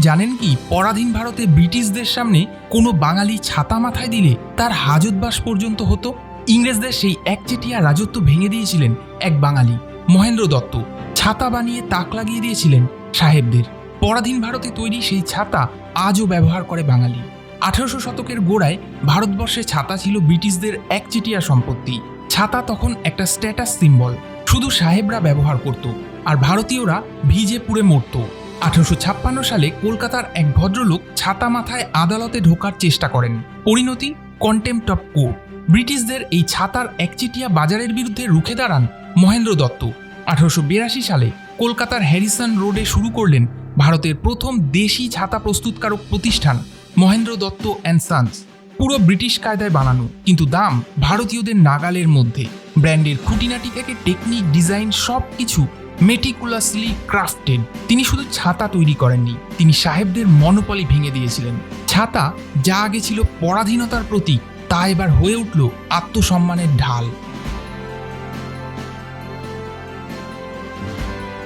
জানেন কি, পরাধীন ভারতে ব্রিটিশদের সামনে কোনো বাঙালি ছাতা মাথায় দিলে তার হাজতবাস পর্যন্ত হতো? ইংরেজদের সেই একচেটিয়া রাজত্ব ভেঙে দিয়েছিলেন এক বাঙালি, মহেন্দ্র দত্ত। ছাতা বানিয়ে তাক লাগিয়ে দিয়েছিলেন সাহেবদের। পরাধীন ভারতে তৈরি সেই ছাতা আজও ব্যবহার করে বাঙালি। আঠারোশো শতকের গোড়ায় ভারতবর্ষে ছাতা ছিল ব্রিটিশদের একচেটিয়া সম্পত্তি। ছাতা তখন একটা স্ট্যাটাস সিম্বল শুধু সাহেবরা ব্যবহার করত, আর ভারতীয়রা ভিজে পুড়ে মরত। আঠারোশো ছাপ্পান্ন সালে কলকাতার এক ভদ্রলোক ছাতা মাথায় আদালতে ঢোকার চেষ্টা করেন। পরিণতি কন্টেম্পট অফ কোর্ট ব্রিটিশদের এই ছাতার একচেটিয়া বাজারের বিরুদ্ধে রুখে দাঁড়ান মহেন্দ্র দত্ত। আঠারোশো বিরাশি সালে কলকাতার হ্যারিসন রোডে শুরু করলেন ভারতের প্রথম দেশি ছাতা প্রস্তুতকারক প্রতিষ্ঠান মহেন্দ্র দত্ত অ্যান্ড সান্স। পুরো ব্রিটিশ কায়দায় বানানো, কিন্তু দাম ভারতীয়দের নাগালের মধ্যে। ব্র্যান্ডের খুঁটিনাটি থেকে টেকনিক, ডিজাইন সব কিছু মেটিকুলাসলি ক্রাফটেড তিনি শুধু ছাতা তৈরি করেননি, তিনি সাহেবদের মনোপলি ভেঙে দিয়েছিলেন। ছাতা যা আগে ছিল পরাধীনতার প্রতীক, তা এবার হয়ে উঠল আত্মসম্মানের ঢাল।